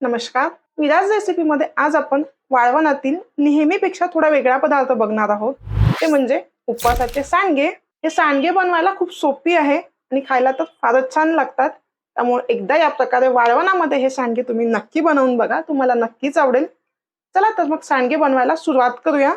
नमस्कार. विराज रेसिपीमध्ये आज आपण वाळवणातील नेहमीपेक्षा थोडा वेगळा पदार्थ बघणार आहोत. ते म्हणजे उपवासाचे सांडगे. हे सांडगे बनवायला खूप सोपी आहे आणि खायला तर फारच छान लागतात. त्यामुळे एकदा या प्रकारे वाळवणामध्ये हे सांडगे तुम्ही नक्की बनवून बघा. तुम्हाला नक्कीच आवडेल. चला तर मग सांडगे बनवायला सुरुवात करूया.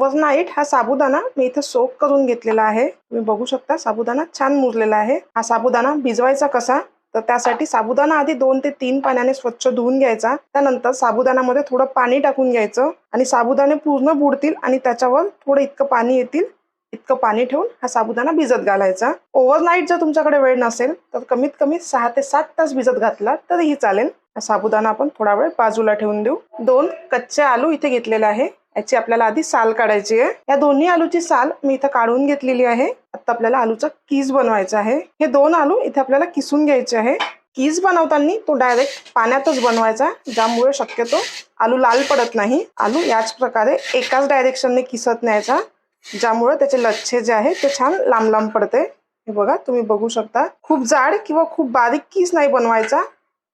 ओव्हरनाईट हा साबुदाणा मी इथे सोक करून घेतलेला आहे. तुम्ही बघू शकता साबुदाणा छान मुरलेला आहे. हा साबुदाणा भिजवायचा कसा? तर त्यासाठी साबुदाणा आधी दोन ते तीन पाण्याने स्वच्छ धुवून घ्यायचा. त्यानंतर साबुदाणामध्ये थोडं पाणी टाकून घ्यायचं आणि साबुदाणे पूर्ण बुडतील आणि त्याच्यावर थोडं इतकं पाणी येतील इतकं पाणी ठेवून हा साबुदाणा भिजत घालायचा. ओव्हरनाईट जर तुमच्याकडे वेळ नसेल तर कमीत कमी सहा ते सात तास भिजत घातला तरीही चालेल. हा साबुदाणा आपण थोडा वेळ बाजूला ठेवून देऊ. दोन कच्चे आलू इथे घेतलेले आहे. याची आपल्याला आधी साल काढायची आहे. या दोन्ही आलूची साल मी इथं काढून घेतलेली आहे. आता आपल्याला आलूचा कीज बनवायचा आहे. हे दोन आलू इथे आपल्याला किसून घ्यायचे आहे. कीज बनवताना तो डायरेक्ट पाण्यातच बनवायचा ज्यामुळे शक्यतो आलू लाल पडत नाही. आलू याच प्रकारे एकाच डायरेक्शनने किसत न्यायचा ज्यामुळे त्याचे लच्छे जे आहे ते छान लांब लांब पडते. हे बघा तुम्ही बघू शकता. खूप जाड किंवा खूप बारीक किस नाही बनवायचा.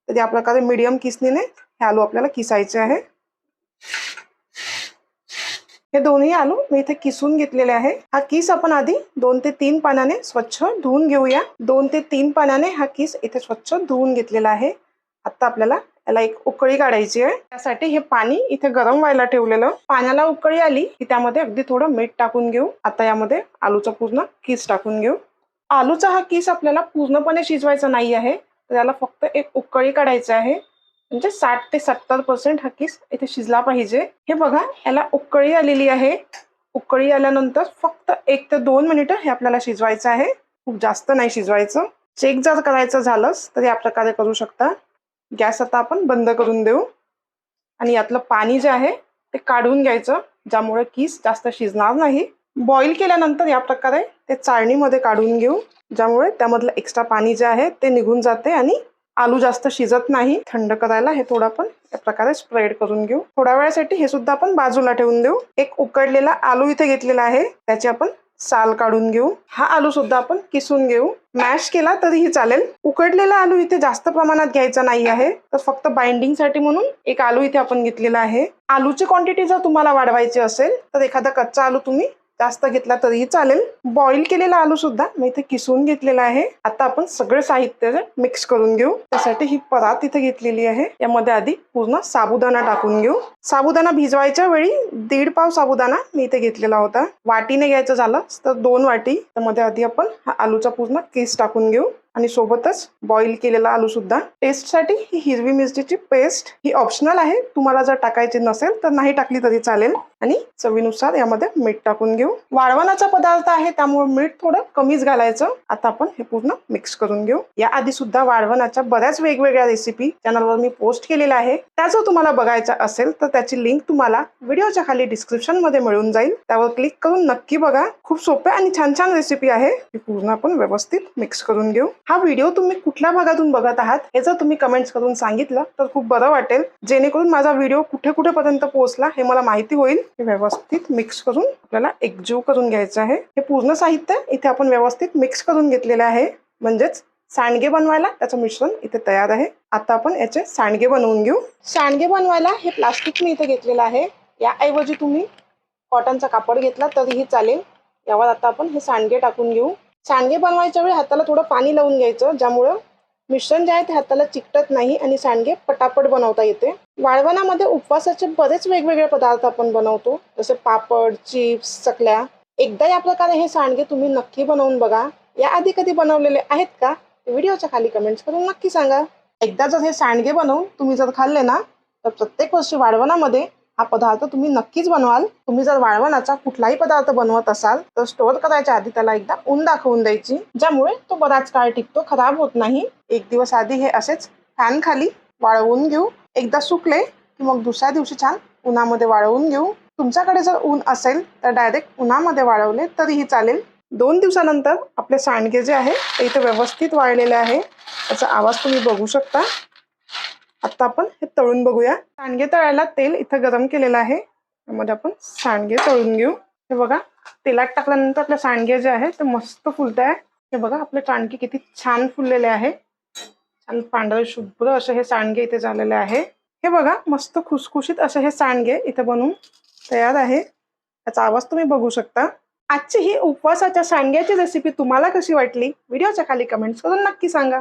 तर या प्रकारे मीडियम किसनीने हे आलू आपल्याला किसायचे आहे. हे दोन्ही आलू मी इथे किसून घेतलेले आहे. हा किस आपण आधी दोन ते तीन पानाने स्वच्छ धुवून घेऊया. दोन ते तीन पानाने हा किस इथे स्वच्छ धुवून घेतलेला आहे. आता आपल्याला याला एक उकळी काढायची आहे. त्यासाठी हे पाणी इथे गरम व्हायला ठेवलेलं. पाण्याला उकळी आली की त्यामध्ये अगदी थोडं मीठ टाकून घेऊ. आता यामध्ये आलूचा पूर्ण किस टाकून घेऊ. आलूचा हा किस आपल्याला पूर्णपणे शिजवायचा नाही आहे. तर याला फक्त एक उकळी काढायची आहे. म्हणजे साठ ते सत्तर पर्सेंट हा किस इथे शिजला पाहिजे. हे बघा याला उकळी आलेली आहे. उकळी आल्यानंतर फक्त एक ते दोन मिनिटं हे आपल्याला शिजवायचं आहे. खूप जास्त नाही शिजवायचं. चेक जर करायचं झालंच तर या प्रकारे करू शकता. गॅस आता आपण बंद करून देऊ. आणि यातलं पाणी जे आहे ते काढून घ्यायचं ज्यामुळे किस जास्त शिजणार नाही. बॉईल केल्यानंतर या प्रकारे ते चाळणीमध्ये काढून घेऊ ज्यामुळे त्यामधलं एक्स्ट्रा पाणी जे आहे ते निघून जाते आणि आलू जास्त शिजत नाही. थंड करायला हे थोडं आपण या प्रकारे स्प्रेड करून घेऊ. थोड्या वेळासाठी हे सुद्धा आपण बाजूला ठेवून देऊ. एक उकडलेला आलू इथे घेतलेला आहे. त्याची आपण साल काढून घेऊ. हा आलू सुद्धा आपण किसून घेऊ. मॅश केला तरीही चालेल. उकडलेला आलू इथे जास्त प्रमाणात घ्यायचा नाही आहे. तर फक्त बाइंडिंगसाठी म्हणून एक आलू इथे आपण घेतलेला आहे. आलूची क्वांटिटी जर तुम्हाला वाढवायची असेल तर एखादा कच्चा आलू तुम्ही जास्त घेतला तरीही चालेल. बॉईल केलेला आलू सुद्धा मी इथे किसून घेतलेला आहे. आता आपण सगळं साहित्य मिक्स करून घेऊ. त्यासाठी ही परात इथे घेतलेली आहे. यामध्ये आधी पूर्ण साबुदाणा टाकून घेऊ. साबुदाणा भिजवायच्या वेळी दीड पाव साबुदाणा मी इथे घेतलेला होता. वाटीने घ्यायचं झालं तर दोन वाटी. त्यामध्ये आधी आपण आलूचा पूर्ण केस टाकून घेऊ. आणि सोबतच बॉईल केलेला आलू सुद्धा. टेस्टसाठी ही हिरवी मिरचीची पेस्ट ही ऑप्शनल आहे. तुम्हाला जर टाकायची नसेल तर नाही टाकली तरी चालेल. आणि चवीनुसार यामध्ये मीठ टाकून घेऊ. वाळवणाचा पदार्थ आहे त्यामुळे मीठ थोडं कमीच घालायचं. आता आपण हे पूर्ण मिक्स करून घेऊ. या आधी सुद्धा वाळवणाच्या बऱ्याच वेगवेगळ्या रेसिपी चॅनलवर मी पोस्ट केलेल्या आहे. त्या जर तुम्हाला बघायचा असेल तर त्याची लिंक तुम्हाला व्हिडिओच्या खाली डिस्क्रिप्शनमध्ये मिळून जाईल. त्यावर क्लिक करून नक्की बघा. खूप सोप्या आणि छान छान रेसिपी आहे. ही पूर्ण आपण व्यवस्थित मिक्स करून घेऊ. हा व्हिडिओ तुम्ही कुठल्या भागातून बघत आहात हे जर तुम्ही कमेंट्स करून सांगितलं तर खूप बरं वाटेल. जेणेकरून माझा व्हिडिओ कुठे कुठे पर्यंत पोहोचला हे मला माहिती होईल. हे व्यवस्थित मिक्स करून आपल्याला एकजीव करून घ्यायचं आहे. हे पूर्ण साहित्य इथे आपण व्यवस्थित मिक्स करून घेतलेलं आहे. म्हणजेच सांडगे बनवायला त्याचं मिश्रण इथे तयार आहे. आता आपण याचे सांडगे बनवून घेऊ. सांडगे बनवायला हे प्लास्टिक मी इथे घेतलेलं आहे. याऐवजी तुम्ही कॉटनचा कापड घेतला तरीही चालेल. यावर आता आपण हे सांडगे टाकून घेऊ. सांडगे बनवायच्या वेळी हाताला थोडं पाणी लावून घ्यायचं ज्यामुळं मिश्रण जे आहे ते हाताला चिकटत नाही आणि सांडगे पटापट बनवता येते. वाळवणामध्ये उपवासाचे बरेच वेगवेगळे पदार्थ आपण बनवतो जसे पापड चिप्स चकल्या. एकदा या प्रकारे हे सांडगे तुम्ही नक्की बनवून बघा. याआधी कधी बनवलेले आहेत का? व्हिडिओच्या खाली कमेंट्स करून नक्की सांगा. एकदा जर हे सांडगे बनवून तुम्ही जर खाल्ले ना तर प्रत्येक वर्षी वाळवणामध्ये हा पदार्थ तुम्ही नक्कीच बनवाल. तुम्ही जर वाळवणाचा कुठलाही पदार्थ बनवत असाल तर स्टोअर करायच्या आधी त्याला एकदा ऊन दाखवून द्यायची ज्यामुळे तो बराच काळ टिकतो खराब होत नाही. एक दिवस आधी हे असेच फॅन खाली वाळवून घेऊ. एकदा सुकले की मग दुसऱ्या दिवशी छान उन्हामध्ये वाळवून घेऊ. तुमच्याकडे जर ऊन असेल तर डायरेक्ट उन्हामध्ये वाळवले तरीही चालेल. दोन दिवसानंतर आपले सांडगे जे आहे ते इथे व्यवस्थित वाळलेले आहे. त्याचा आवाज तुम्ही बघू शकता. आता आपण हे तळून बघूया. सांडगे तळायला तेल इथं गरम केलेलं आहे. त्यामध्ये आपण सांडगे तळून घेऊ. हे बघा तेलात टाकल्यानंतर आपले सांडगे जे आहे ते मस्त फुलत आहे. हे बघा आपले सांडगे किती छान फुललेले आहे. छान पांढरे शुभ्र असे हे सांडगे इथे झालेले आहे. हे बघा मस्त खुसखुशीत असे हे सांडगे इथे बनवून तयार आहे. त्याचा आवाज तुम्ही बघू शकता. आजची ही उपवासाच्या सांडग्याची रेसिपी तुम्हाला कशी वाटली? व्हिडिओच्या खाली कमेंट्स करून नक्की सांगा.